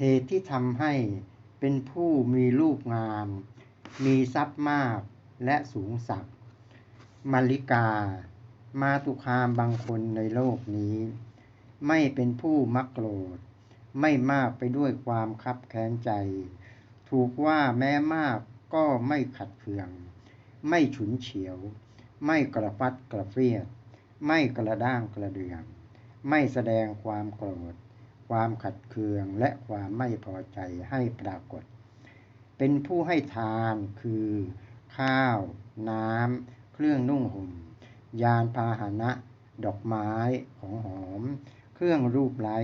เหตุที่ทำให้เป็นผู้มีรูปงาม มีทรัพย์มากและสูงสักดิ์มาริกา มาตุคามบางคนในโลกนี้ ไม่เป็นผู้มักโกรธ ไม่มากไปด้วยความคับแค้นใจ ถูกว่าแม้มากก็ไม่ขัดเคือง ไม่ฉุนเฉียว ไม่กระฟัดกระเฟียด ไม่กระด้างกระเดือง ไม่แสดงความโกรธ ความขัดเคืองและความไม่พอใจให้ปรากฏ เป็นผู้ให้ทานคือ ข้าว น้ำ เครื่องนุ่งห่ม ยานพาหนะ ดอกไม้ของหอม เครื่องรูปไล้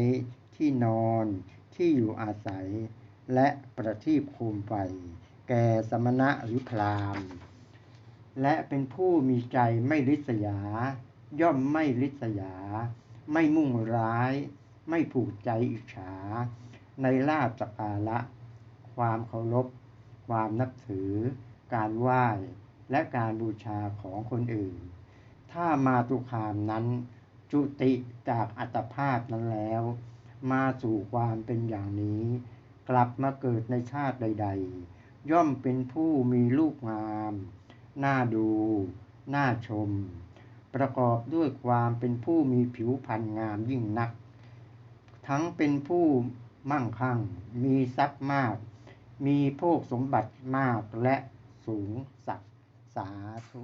ที่นอนที่อยู่อาศัย และประทีปโคมไฟแก่สมณะหรือพราหมณ์และเป็นผู้มีใจไม่ริษยา ย่อมไม่ริษยา ไม่มุ่งร้าย ไม่ผูกใจอิจฉา ในลาบสกการะ ความเคารพ ความนับถือ การไหว้ และการบูชาของคนอื่น ถ้ามาตุคามนั้น จุติจากอัตภาพนั้นแล้ว มาสู่ความเป็นอย่างนี้ กลับมาเกิดในชาติใด ๆ ย่อมเป็นผู้มีลูกงาม น่าดู น่าชม ประกอบด้วยความเป็นผู้มีผิวพรรณงามยิ่งนัก ทั้งเป็นผู้มั่งคั่ง มีทรัพย์มาก มีโภคสมบัติมากและสูงสักสาธุ